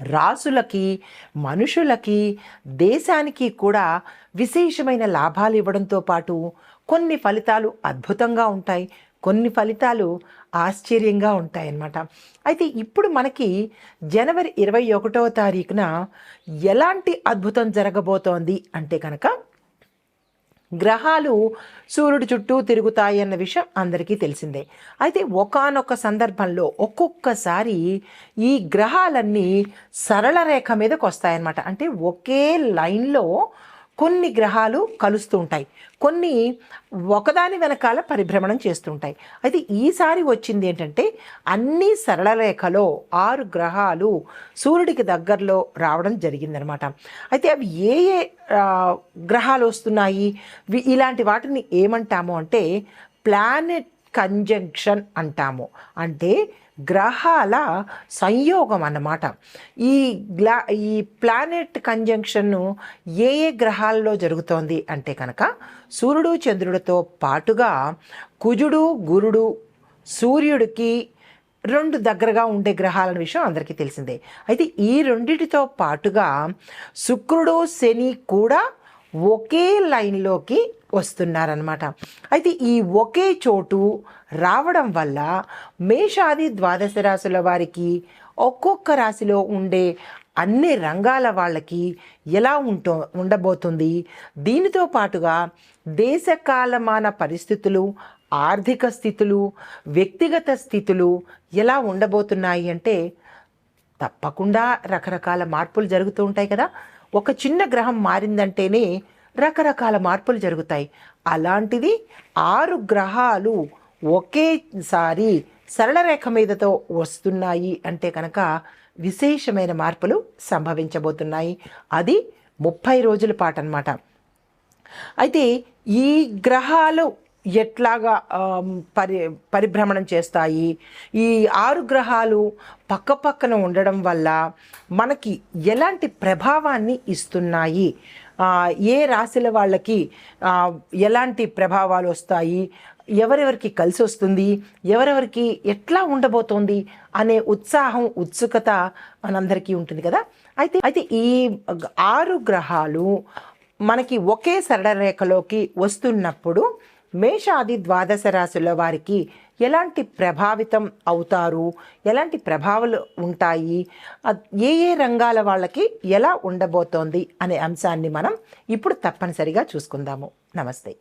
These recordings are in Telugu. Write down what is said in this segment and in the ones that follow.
రాసులకి మనుషులకి దేశానికి కూడా విశేషమైన లాభాలు ఇవ్వడంతో పాటు కొన్ని ఫలితాలు అద్భుతంగా ఉంటాయి. కొన్ని ఫలితాలు ఆశ్చర్యంగా ఉంటాయి అన్నమాట. అయితే ఇప్పుడు మనకి జనవరి ఇరవై ఒకటవ తారీఖున ఎలాంటి అద్భుతం జరగబోతోంది అంటే కనుక గ్రహాలు సూర్యుడి చుట్టూ తిరుగుతాయి అన్న విషయం అందరికీ తెలిసిందే. అయితే ఒకానొక సందర్భంలో ఒక్కొక్కసారి ఈ గ్రహాలన్నీ సరళ రేఖ మీదకి వస్తాయన్నమాట. అంటే ఒకే లైన్లో కొన్ని గ్రహాలు కలుస్తూ ఉంటాయి. కొన్ని ఒకదాని వెనకాల పరిభ్రమణం చేస్తుంటాయి అయితే ఈసారి వచ్చింది ఏంటంటే అన్ని సరళ రేఖలో ఆరు గ్రహాలు సూర్యుడికి దగ్గరలో రావడం జరిగిందనమాట అయితే అవి ఏ ఏ గ్రహాలు వస్తున్నాయి. ఇలాంటి వాటిని ఏమంటాము అంటే ప్లానెట్ కంజంక్షన్ అంటాము. అంటే గ్రహాల సంయోగం అన్నమాట. ఈ గ్లా ఈ ప్లానెట్ కంజంక్షన్ను ఏ ఏ గ్రహాల్లో జరుగుతోంది అంటే కనుక సూర్యుడు చంద్రుడితో పాటుగా కుజుడు గురుడు సూర్యుడికి రెండు దగ్గరగా ఉండే గ్రహాల విషయం అందరికీ తెలిసిందే. అయితే ఈ రెండిటితో పాటుగా శుక్రుడు శని కూడా ఒకే లైన్లోకి వస్తున్నారనమాట అయితే ఈ ఒకే చోటు రావడం వల్ల మేషాది ద్వాదశ రాశుల వారికి ఒక్కొక్క రాశిలో ఉండే అన్ని రంగాల వాళ్ళకి ఎలా ఉంటో ఉండబోతుంది. దీనితో పాటుగా దేశకాలమాన పరిస్థితులు ఆర్థిక స్థితులు వ్యక్తిగత స్థితులు ఎలా ఉండబోతున్నాయి అంటే తప్పకుండా రకరకాల మార్పులు జరుగుతూ ఉంటాయి కదా. ఒక చిన్న గ్రహం మారిందంటేనే రకరకాల మార్పులు జరుగుతాయి. అలాంటిది ఆరు గ్రహాలు ఒకేసారి సరళరేఖ మీదతో వస్తున్నాయి అంటే కనుక విశేషమైన మార్పులు సంభవించబోతున్నాయి. అది ముప్పై రోజుల పాటు అనమాట అయితే ఈ గ్రహాలు ఎట్లాగా పరి పరిభ్రమణం చేస్తాయి? ఈ ఆరు గ్రహాలు పక్క పక్కన ఉండడం వల్ల మనకి ఎలాంటి ప్రభావాన్ని ఇస్తున్నాయి? ఏ రాశుల వాళ్ళకి ఎలాంటి ప్రభావాలు వస్తాయి ఎవరెవరికి కలిసి వస్తుంది ఎవరెవరికి ఎట్లా ఉండబోతోంది అనే ఉత్సాహం ఉత్సుకత మనందరికీ ఉంటుంది కదా? అయితే అయితే ఈ ఆరు గ్రహాలు మనకి ఒకే సరళ రేఖలోకి వస్తున్నప్పుడు మేషాది ద్వాదశ రాశుల వారికి ఎలాంటి ప్రభావితం అవుతారు? ఎలాంటి ప్రభావాలు ఉంటాయి? ఏ ఏ రంగాల వాళ్ళకి ఎలా ఉండబోతోంది అనే అంశాన్ని మనం ఇప్పుడు తప్పనిసరిగా చూసుకుందాము. నమస్తే.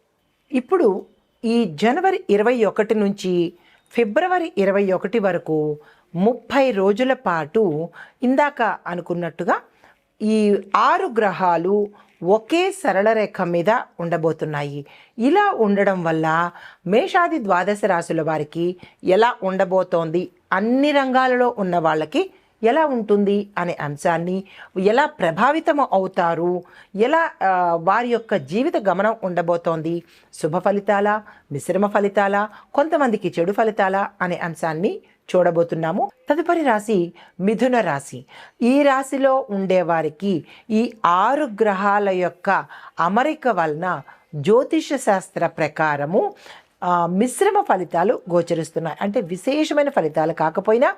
ఇప్పుడు ఈ జనవరి ఇరవై ఒకటి నుంచి ఫిబ్రవరి ఇరవై ఒకటి వరకు ముప్పై రోజుల పాటు ఇందాక అనుకున్నట్టుగా ఈ ఆరు గ్రహాలు ఒకే సరళ రేఖ మీద ఉండబోతున్నాయి. ఇలా ఉండడం వల్ల మేషాది ద్వాదశ రాశుల వారికి ఎలా ఉండబోతోంది? అన్ని రంగాలలో ఉన్న వాళ్ళకి ఎలా ఉంటుంది అనే అంశాన్ని ఎలా ప్రభావితం అవుతారు? ఎలా వారి యొక్క జీవిత గమనం ఉండబోతోంది? శుభ ఫలితాల? మిశ్రమ ఫలితాల? కొంతమందికి చెడు ఫలితాల? అనే అంశాన్ని చూడబోతున్నాము. తదుపరి రాశి మిథున రాశి. ఈ రాశిలో ఉండేవారికి ఈ ఆరు గ్రహాల యొక్క అమరిక వలన జ్యోతిష శాస్త్ర ప్రకారము మిశ్రమ ఫలితాలు గోచరిస్తున్నాయి. అంటే విశేషమైన ఫలితాలు కాకపోయినా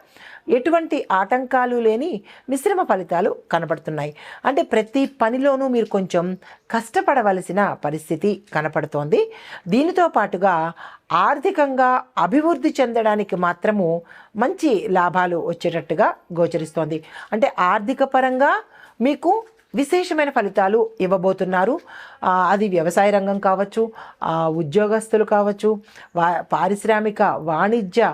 ఎటువంటి ఆటంకాలు లేని మిశ్రమ ఫలితాలు కనపడుతున్నాయి. అంటే ప్రతి పనిలోనూ మీరు కొంచెం కష్టపడవలసిన పరిస్థితి కనపడుతోంది. దీనితో పాటుగా ఆర్థికంగా అభివృద్ధి చెందడానికి మాత్రము మంచి లాభాలు వచ్చేటట్టుగా గోచరిస్తోంది. అంటే ఆర్థిక పరంగా మీకు విశేషమైన ఫలితాలు ఇవ్వబోతున్నారు. అది వ్యవసాయ రంగం కావచ్చు ఉద్యోగస్తులు కావచ్చు వా పారిశ్రామిక వాణిజ్య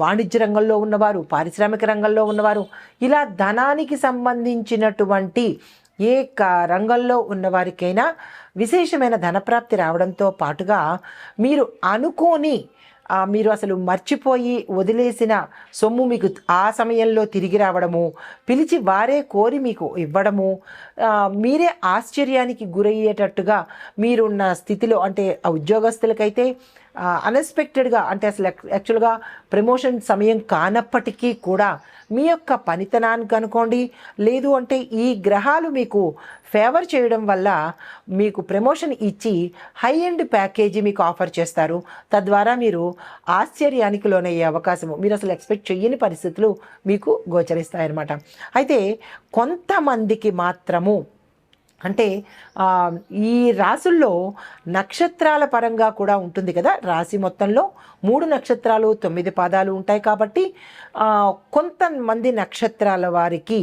వాణిజ్య రంగంలో ఉన్నవారు పారిశ్రామిక రంగంలో ఉన్నవారు ఇలా ధనానికి సంబంధించినటువంటి ఏ క రంగంలో ఉన్నవారికైనా విశేషమైన ధనప్రాప్తి రావడంతో పాటుగా మీరు అనుకోని మీరు అసలు మర్చిపోయి వదిలేసిన సొమ్ము మీకు ఆ సమయంలో తిరిగి రావడము పిలిచి వారే కోరి మీకు ఇవ్వడము మీరే ఆశ్చర్యానికి గురయ్యేటట్టుగా మీరున్న స్థితిలో అంటే ఆ ఉద్యోగస్తులకైతే అన్ఎక్స్పెక్టెడ్గా అంటే అసలు యాక్చువల్గా ప్రమోషన్ సమయం కానప్పటికీ కూడా మీ యొక్క పనితనానికి అనుకోండి లేదు అంటే ఈ గ్రహాలు మీకు ఫేవర్ చేయడం వల్ల మీకు ప్రమోషన్ ఇచ్చి హై ఎండ్ ప్యాకేజీ మీకు ఆఫర్ చేస్తారు. తద్వారా మీరు ఆశ్చర్యానికి లోనయ్యే అవకాశము మీరు అసలు ఎక్స్పెక్ట్ చేయని పరిస్థితులు మీకు గోచరిస్తాయన్నమాట. అయితే కొంతమందికి మాత్రము అంటే ఈ రాసుల్లో నక్షత్రాల పరంగా కూడా ఉంటుంది కదా? రాశి మొత్తంలో మూడు నక్షత్రాలు తొమ్మిది పాదాలు ఉంటాయి కాబట్టి కొంతమంది నక్షత్రాల వారికి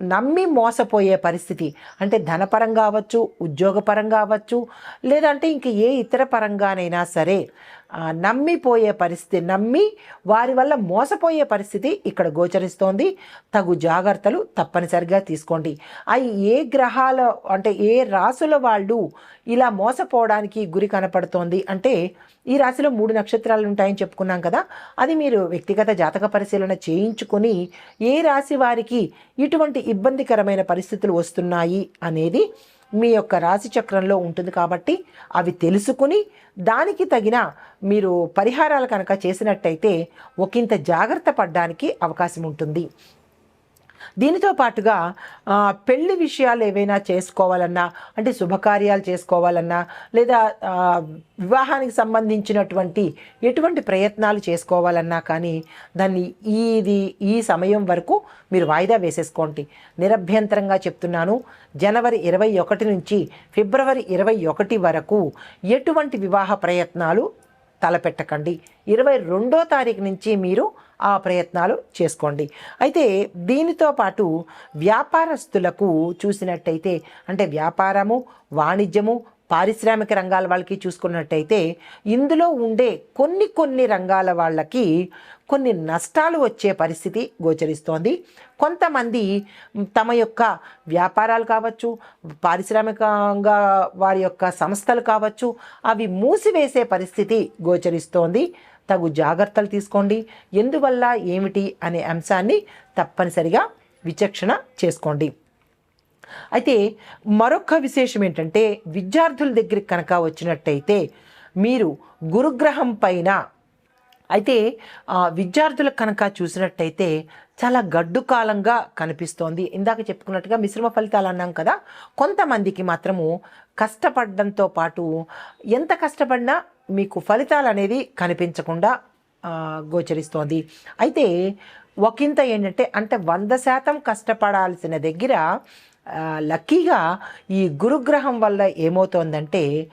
నమ్మి మోసపోయే పరిస్థితి. అంటే ధనపరంగా అవ్వచ్చు ఉద్యోగపరంగా అవ్వచ్చు లేదంటే ఇంక ఏ ఇతర పరంగానైనా సరే నమ్మిపోయే పరిస్థితి నమ్మి వారి వల్ల మోసపోయే పరిస్థితి ఇక్కడ గోచరిస్తోంది. తగు జాగ్రత్తలు తప్పనిసరిగా తీసుకోండి. అవి ఏ గ్రహాల అంటే ఏ రాసుల వాళ్ళు ఇలా మోసపోవడానికి గురి కనపడుతోంది అంటే ఈ రాశిలో మూడు నక్షత్రాలు ఉంటాయని చెప్పుకున్నాం కదా. అది మీరు వ్యక్తిగత జాతక పరిశీలన చేయించుకొని ఏ రాశి వారికి ఇటువంటి ఇబ్బందికరమైన పరిస్థితులు వస్తున్నాయి అనేది మీ యొక్క రాశి చక్రంలో ఉంటుంది కాబట్టి అవి తెలుసుకుని దానికి తగిన మీరు పరిహారాలు కనుక చేసినట్టయితే ఒకంత జాగ్రత్త పడడానికి అవకాశం ఉంటుంది. దీనితో పాటుగా పెళ్ళి విషయాలు ఏవైనా చేసుకోవాలన్నా అంటే శుభకార్యాలు చేసుకోవాలన్నా లేదా వివాహానికి సంబంధించినటువంటి ఎటువంటి ప్రయత్నాలు చేసుకోవాలన్నా కానీ దాన్ని ఇది ఈ సమయం వరకు మీరు వాయిదా వేసేసుకోండి. నిరభ్యంతరంగా చెప్తున్నాను జనవరి ఇరవై ఒకటి నుంచి ఫిబ్రవరి ఇరవై ఒకటి వరకు ఎటువంటి వివాహ ప్రయత్నాలు తలపెట్టకండి. ఇరవై రెండో తారీఖు నుంచి మీరు ఆ ప్రయత్నాలు చేసుకోండి. అయితే దీనితో పాటు వ్యాపారస్తులకు చూసినట్టయితే అంటే వ్యాపారము వాణిజ్యము పారిశ్రామిక రంగాల వాళ్ళకి చూసుకున్నట్టయితే ఇందులో ఉండే కొన్ని కొన్ని రంగాల వాళ్ళకి కొన్ని నష్టాలు వచ్చే పరిస్థితి గోచరిస్తోంది. కొంతమంది తమ యొక్క వ్యాపారాలు కావచ్చు పారిశ్రామికంగా వారి యొక్క సంస్థలు కావచ్చు అవి మూసివేసే పరిస్థితి గోచరిస్తోంది. తగు జాగ్రత్తలు తీసుకోండి. ఎందువల్ల ఏమిటి అనే అంశాన్ని తప్పనిసరిగా విచక్షణ చేసుకోండి. అయితే మరొక విశేషం ఏంటంటే విద్యార్థుల దగ్గరికి కనుక వచ్చినట్టయితే మీరు గురుగ్రహం పైన అయితే విద్యార్థులకు కనుక చూసినట్టయితే చాలా గడ్డు కాలంగా కనిపిస్తోంది. ఇందాక చెప్పుకున్నట్టుగా మిశ్రమ ఫలితాలు అన్నాం కదా కొంతమందికి మాత్రము కష్టపడడంతో పాటు ఎంత కష్టపడినా మీకు ఫలితాలు అనేది కనిపించకుండా గోచరిస్తోంది. అయితే ఒకంత ఏంటంటే అంటే వంద శాతం కష్టపడాల్సిన దగ్గర లక్కీగా ఈ గురుగ్రహం వల్ల ఏమవుతోందంటే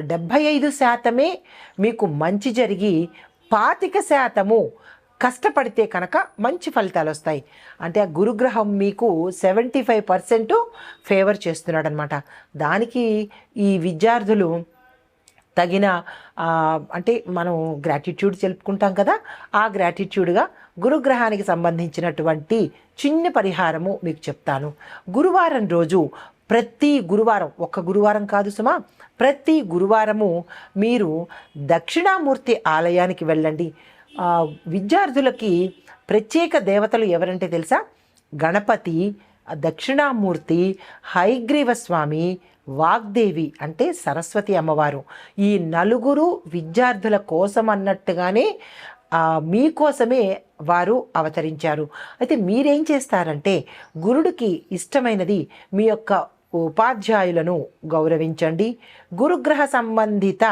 డెబ్భై ఐదు శాతమే మీకు మంచి జరిగి పాతిక శాతము కష్టపడితే కనుక మంచి ఫలితాలు వస్తాయి. అంటే ఆ గురుగ్రహం మీకు సెవెంటీ ఫైవ్ పర్సెంట్ ఫేవర్ చేస్తున్నాడనమాట. దానికి ఈ విద్యార్థులు తగిన అంటే మనం గ్రాటిట్యూడ్ తెలుపుకుంటాం కదా ఆ గ్రాటిట్యూడ్గా గురుగ్రహానికి సంబంధించినటువంటి చిన్న పరిహారము మీకు చెప్తాను. గురువారం రోజు ప్రతి గురువారం ఒక్క గురువారం కాదు సుమా ప్రతి గురువారము మీరు దక్షిణామూర్తి ఆలయానికి వెళ్ళండి. విద్యార్థులకి ప్రత్యేక దేవతలు ఎవరంటే తెలుసా? గణపతి దక్షిణామూర్తి హైగ్రీవ స్వామి వాగ్దేవి అంటే సరస్వతి అమ్మవారు. ఈ నలుగురు విద్యార్థుల కోసం అన్నట్టుగానే మీకోసమే వారు అవతరించారు. అయితే మీరేం చేస్తారంటే గురుడికి ఇష్టమైనది మీ యొక్క ఉపాధ్యాయులను గౌరవించండి. గురుగ్రహ సంబంధిత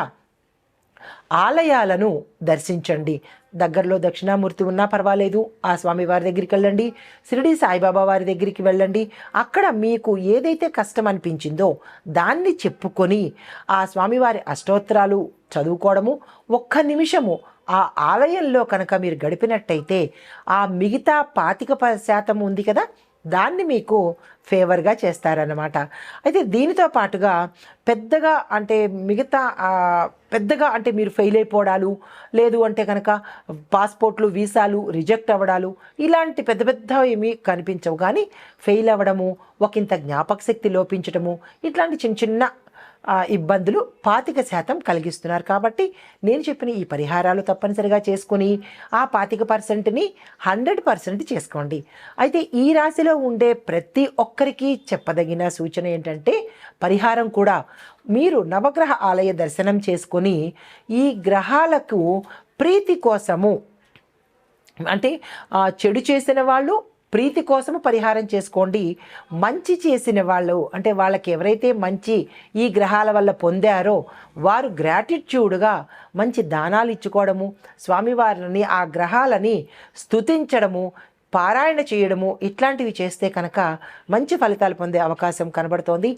ఆలయాలను దర్శించండి. దగ్గరలో దక్షిణామూర్తి ఉన్నా పర్వాలేదు. ఆ స్వామివారి దగ్గరికి వెళ్ళండి. షిరిడి సాయిబాబా వారి దగ్గరికి వెళ్ళండి. అక్కడ మీకు ఏదైతే కష్టం అనిపించిందో దాన్ని చెప్పుకొని ఆ స్వామివారి అష్టోత్తరాలు చదువుకోవడము ఒక్క నిమిషము ఆ ఆలయంలో కనుక మీరు గడిపినట్టయితే ఆ మిగతా పాతిక ప- శాతం ఉంది కదా దాన్ని మీకు ఫేవర్గా చేస్తారన్నమాట. అయితే దీనితో పాటుగా పెద్దగా అంటే మిగతా పెద్దగా అంటే మీరు ఫెయిల్ అయిపోవడాలు లేదు అంటే కనుక పాస్పోర్ట్లు వీసాలు రిజెక్ట్ అవ్వడాలు ఇలాంటి పెద్ద పెద్ద ఏమీ కనిపించవు. కానీ ఫెయిల్ అవ్వడము ఒకంత జ్ఞాపక శక్తి లోపించడము ఇట్లాంటి చిన్న చిన్న ఇబ్బందులు పాతిక శాతం కలిగిస్తున్నారు. కాబట్టి నేను చెప్పిన ఈ పరిహారాలు తప్పనిసరిగా చేసుకొని ఆ పాతిక పర్సెంట్ని హండ్రెడ్ పర్సెంట్ చేసుకోండి. అయితే ఈ రాశిలో ఉండే ప్రతి ఒక్కరికి చెప్పదగిన సూచన ఏంటంటే పరిహారం కూడా. మీరు నవగ్రహ ఆలయ దర్శనం చేసుకొని ఈ గ్రహాలకు ప్రీతి కోసము అంటే చెడు చేసిన వాళ్ళు ప్రీతి కోసము పరిహారం చేసుకోండి. మంచి చేసిన వాళ్ళు అంటే వాళ్ళకి ఎవరైతే మంచి ఈ గ్రహాల వల్ల పొందారో వారు గ్రాటిట్యూడ్గా మంచి దానాలు ఇచ్చుకోవడము స్వామివారిని ఆ గ్రహాలని స్తుతించడము పారాయణ చేయడము ఇట్లాంటివి చేస్తే కనుక మంచి ఫలితాలు పొందే అవకాశం కనబడుతోంది.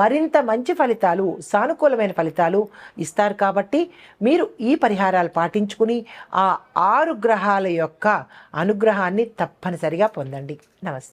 మరింత మంచి ఫలితాలు సానుకూలమైన ఫలితాలు ఇస్తారు కాబట్టి మీరు ఈ పరిహారాలు పాటించుకుని ఆ ఆరు గ్రహాల యొక్క అనుగ్రహాన్ని తప్పనిసరిగా పొందండి. నమస్తే.